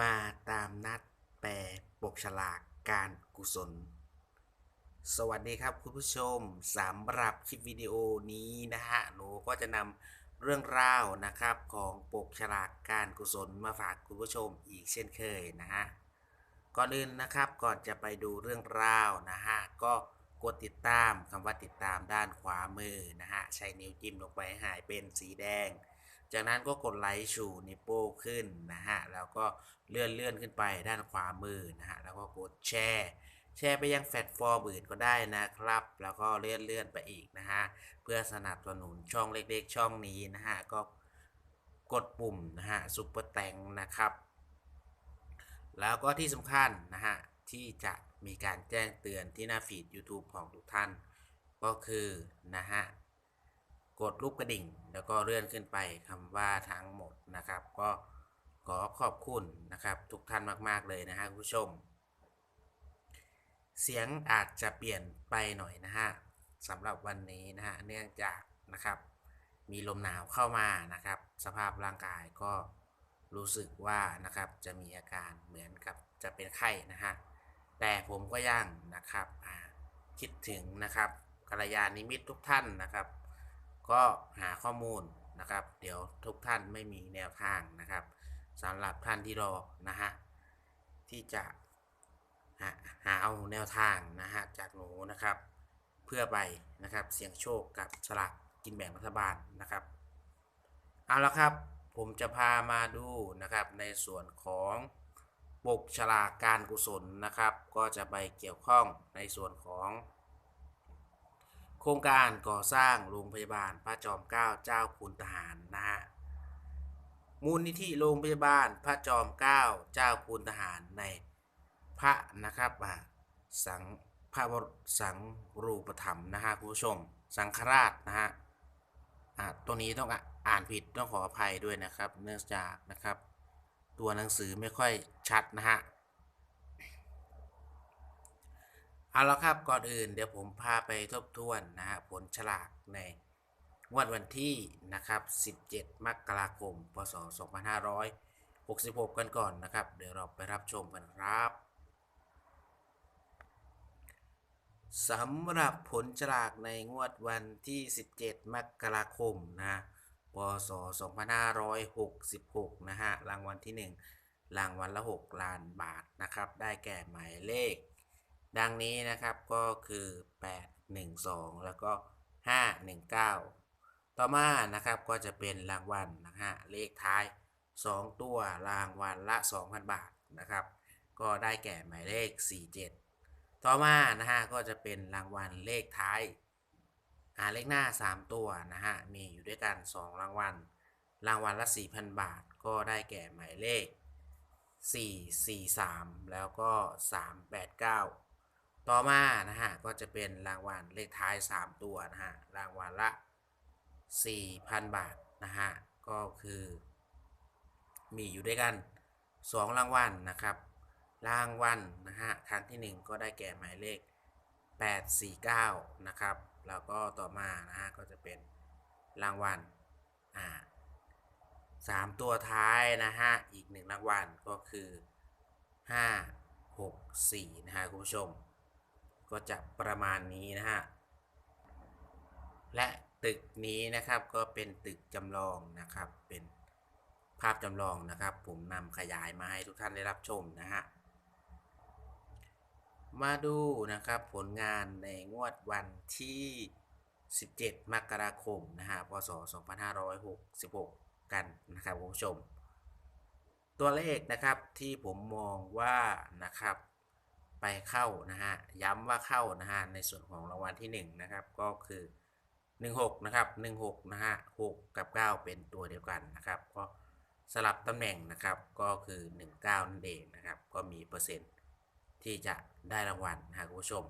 มาตามนัดแปลปกฉลากการกุศล สวัสดีครับคุณผู้ชมสำหรับคลิปวิดีโอนี้นะฮะหนูก็จะนำเรื่องราวนะครับของปกฉลากการกุศลมาฝากคุณผู้ชมอีกเช่นเคยนะฮะก่อนอื่นนะครับก่อนจะไปดูเรื่องราวนะฮะก็กดติดตามคำว่าติดตามด้านขวามือนะฮะใช้นิ้วจิ้มลงไปให้หายเป็นสีแดง จากนั้นก็กดไลค์ชูนิ้วโป้งขึ้นนะฮะ แล้วก็เลื่อนเลื่อนขึ้นไปด้านขวามือนะฮะ แล้วก็กดแชร์ แชร์ไปยังแพลตฟอร์มอื่นก็ได้นะครับ แล้วก็เลื่อนเลื่อนไปอีกนะฮะ เพื่อสนับสนุนช่องเล็กๆ ช่องนี้นะฮะ ก็กดปุ่มนะฮะซุปเปอร์แตงนะครับ แล้วก็ที่สำคัญนะฮะ ที่จะมีการแจ้งเตือนที่หน้าฟีด YouTube ของทุกท่าน ก็คือนะฮะ กดรูปกระดิ่ง แล้วก็เลื่อนขึ้นไปคำว่าทั้งหมดนะครับ ก็ขอขอบคุณนะครับทุกท่านมาก ๆ เลยนะฮะคุณผู้ชม เสียงอาจจะเปลี่ยนไปหน่อยนะฮะสำหรับวันนี้นะฮะเนื่องจากนะครับ มีลมหนาวเข้ามานะครับ สภาพร่างกายก็รู้สึกว่านะครับจะมีอาการเหมือนกับจะเป็นไข้นะฮะแต่ผมก็ยังนะครับคิดถึงนะครับกัลยาณมิตรทุกท่านนะครับ ก็หาข้อมูลนะครับ เดี๋ยวทุกท่านไม่มีแนวทางนะครับสำหรับท่านที่รอนะฮะที่จะหาหาเอาแนวทางนะฮะจากหนูนะครับ เพื่อไปนะครับเสี่ยงโชคกับฉลากกินแบ่งรัฐบาลนะครับเอาละครับผมจะพามาดูนะครับในส่วนของปกฉลากการกุศลนะครับ ก็จะไปเกี่ยวข้องในส่วนของ โครงการก่อสร้างโรงพยาบาลพระจอมเกล้าเจ้าคุณทหารนะฮะมูลนิธิโรงพยาบาลพระจอมเกล้าเจ้าคุณทหารในพระนะครับอ่าสังพระวรสังรูปธรรมนะฮะคุณผู้ชม สังฆราชนะฮะอ่าตัวนี้ต้องอ่านผิดต้องขออภัยด้วยนะครับ เนื่องจากนะครับ ตัวหนังสือไม่ค่อยชัดนะฮะ เอาละครับก่อนอื่นเดี๋ยวผมพาไปทบทวนนะฮะผลฉลากในงวดวันที่นะครับ 17 มกราคม พศ 2566 กันก่อนนะครับ เดี๋ยวเราไปรับชมกันครับสำหรับผลฉลากในงวดวันที่ 17 มกราคมนะ พศ 2566 นะฮะ รางวัลที่ 1 รางวัลละ 6 ล้านบาทนะครับ ได้แก่หมายเลข ดังนี้นะครับก็คือ 8 1 2 แล้วก็ 5 1 9 ต่อมานะครับก็จะเป็นรางวัลนะฮะเลขท้าย 2 ตัวรางวัลละ 2,000 บาทนะครับ ก็ได้แก่หมายเลข 47 ต่อมานะฮะก็จะเป็นรางวัลเลขท้ายหาเลขหน้า 3 ตัวนะฮะมีอยู่ด้วยกัน 2 รางวัล รางวัลละ 4,000 บาท ก็ได้แก่หมายเลข 4 4 3 แล้วก็ 389 ต่อมานะฮะก็จะเป็นรางวัลเลขท้าย 3 ตัวนะฮะรางวัลละ 4,000 บาทนะฮะก็คือ มีอยู่ด้วยกัน 2 รางวัลนะครับ รางวัลนะฮะครั้งที่ 1 ก็ได้แก่หมายเลข 849 นะครับแล้วก็ต่อมานะฮะก็จะเป็นรางวัลอ่าสามตัวท้ายนะฮะอีกหนึ่งรางวัลก็คือ 5 6 4 นะฮะคุณผู้ชม ก็จะประมาณนี้นะฮะ และตึกนี้นะครับก็เป็นตึกจำลองนะครับ เป็นภาพจำลองนะครับ ผมนำขยายมาให้ทุกท่านได้รับชมนะฮะ มาดูนะครับผลงานในงวดวันที่ 17 มกราคมนะฮะ พศ 2566 กันนะครับคุณผู้ชม ตัวเลขนะครับที่ผมมองว่านะครับ ไปเข้านะฮะย้ำว่าเข้านะฮะในส่วนของรางวัลที่ 1 นะครับ ก็คือ 16 นะครับ 16 นะฮะ6กับ 9 เป็นตัวเดียวกันนะครับ ก็สลับตำแหน่งนะครับก็คือ 19 นั่นเองนะครับ ก็มีเปอร์เซ็นต์ที่จะได้รางวัลนะฮะคุณผู้ชม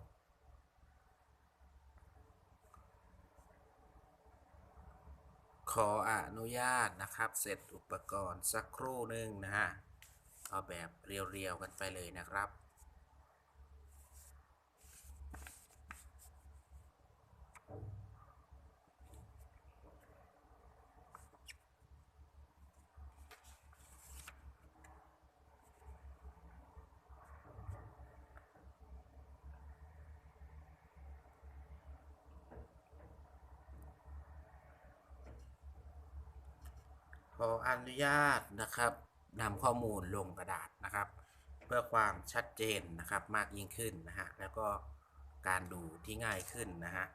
ขออนุญาตนะครับ เสร็จอุปกรณ์สักครู่หนึ่งนะฮะ เอาแบบเรียวๆกันไปเลยนะครับ ออนุญาตนะครับนำข้อมูลลงกระดาษนะครับ เพื่อความชัดเจนนะครับมากยิ่งขึ้นนะฮะแล้วก็การดูที่ง่ายขึ้นนะฮะ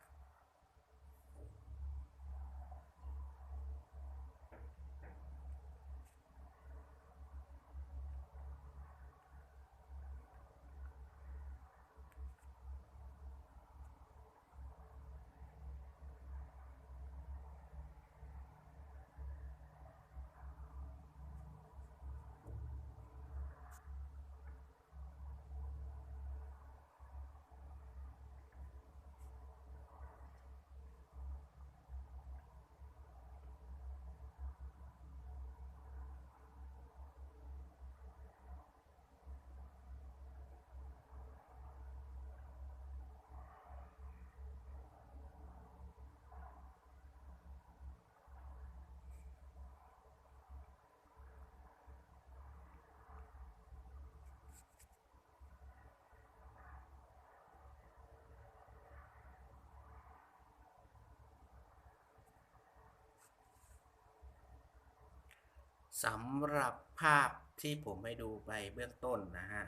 สำหรับภาพที่ผมให้ดูไปเบื้องต้นนะฮะ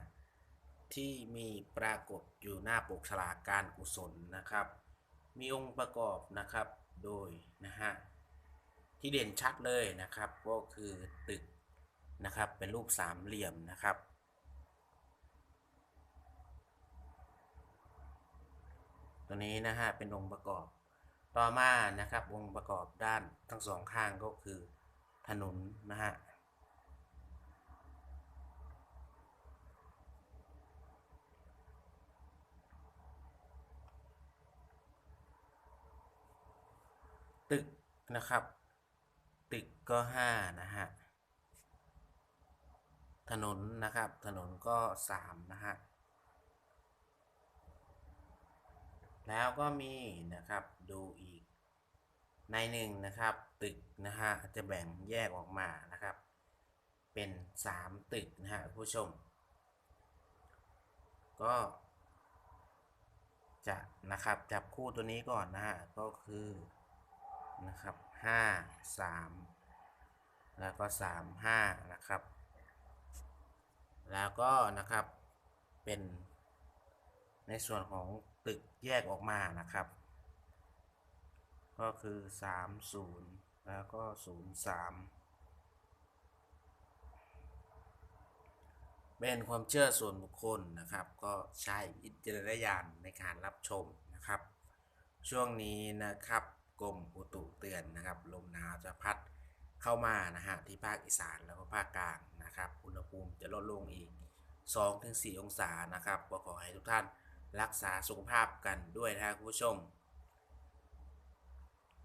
ที่มีปรากฏอยู่หน้าปกฉลากการกุศลนะครับ มีองค์ประกอบนะครับโดยนะฮะ ที่เด่นชัดเลยนะครับ ก็คือตึกนะครับเป็นรูปสามเหลี่ยมนะครับ ตัวนี้นะฮะเป็นองค์ประกอบต่อมานะครับองค์ประกอบด้านทั้งสองข้างก็คือ ถนนนะฮะตึกนะครับ ตึกก็ห้านะฮะ ถนนนะครับ ถนนก็สามนะฮะ แล้วก็มีนะครับดูอีก ในหนึ่งนะครับตึกนะฮะจะแบ่งแยกออกมานะครับ เป็นสามตึกนะฮะผู้ชม ก็จะนะครับจับคู่ตัวนี้ก่อนนะฮะก็คือนะครับห้าสามแล้วก็สามห้านะครับ แล้วก็นะครับเป็นในส่วนของตึกแยกออกมานะครับ ก็คือ 30 แล้วก็ 03 เป็นความเชื่อส่วนบุคคลนะครับ ก็ใช้วิจารณญาณในการรับชมนะครับ ช่วงนี้นะครับกรมอุตุเตือนนะครับ ลมหนาวจะพัดเข้ามานะฮะที่ภาคอีสานแล้วก็ภาคกลางนะครับ อุณหภูมิจะลดลงอีก 2-4 องศานะครับก็ขอให้ทุกท่านรักษาสุขภาพกันด้วยนะครับคุณผู้ชม